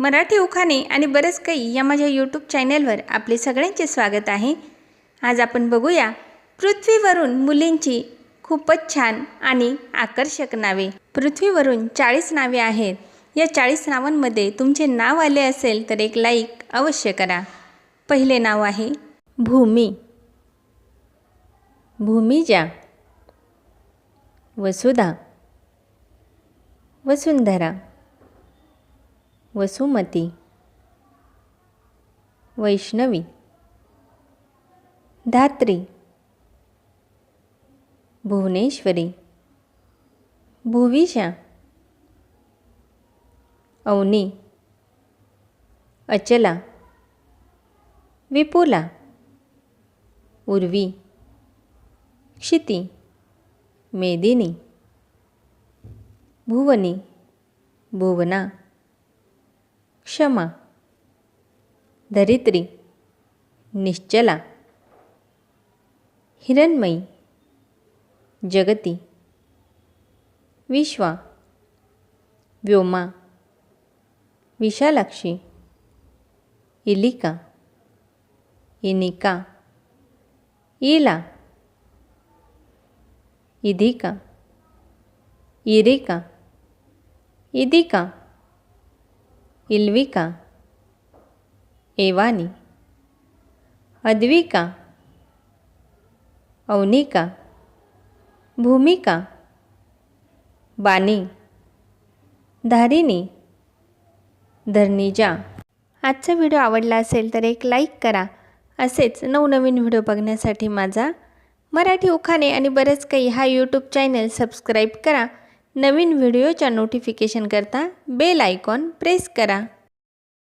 मराठी उखाणे आणि बरंच काही या माझ्या यूट्यूब चॅनेलवर आपले सगळ्यांचे स्वागत आहे. आज आपण बघूया पृथ्वीवरून मुलींची खूपच छान आणि आकर्षक नावे. पृथ्वीवरून चाळीस नावे आहेत. या चाळीस नावांमध्ये तुमचे नाव आले असेल तर एक लाईक अवश्य करा. पहिले नाव आहे भूमी. भूमिजा. वसुधा. वसुंधरा. ವಸುಮತಿ. ವೈಷ್ಣವಿ. ಧಾತ್ರಿ. ಭುವನೇಶ್ವರಿ. ಭುವಿಷ. ಅವನಿ ಅಚಲ. ವಿಪುಲ. ಉರ್ವಿ. ಕ್ಷಿತಿ. ಮೇದಿನಿ. ಭುವನಿ. ಭುವನ. ಕ್ಷಮಾ ಧರಿತ್ರಿ ನಿಶ್ಚಲ ಹಿರಣ್ಮಯಿ ಜಗತಿ ವಿಶ್ವ ವ್ಯೋಮ ವಿಶಾಲಾಕ್ಷಿ ಇಲಿಕಾ ಇನಿಕಾ ಈಲ ಇದೀಕ ಇರಿಕಾ ಇದೀಕಾ. इल्विका एवानी अद्विका अवनिका भूमिका बानी धारिणी धरणीजा. आजचा व्हिडिओ आवडला असेल तर एक लाईक करा. असेच नवनवीन व्हिडिओ बघण्यासाठी माझा मराठी उखाणे आणि बरेच काही हा यूट्यूब चॅनल सबस्क्राईब करा. नवीन व्हिडिओच्या नोटिफिकेशन करता बेल आयकॉन प्रेस करा.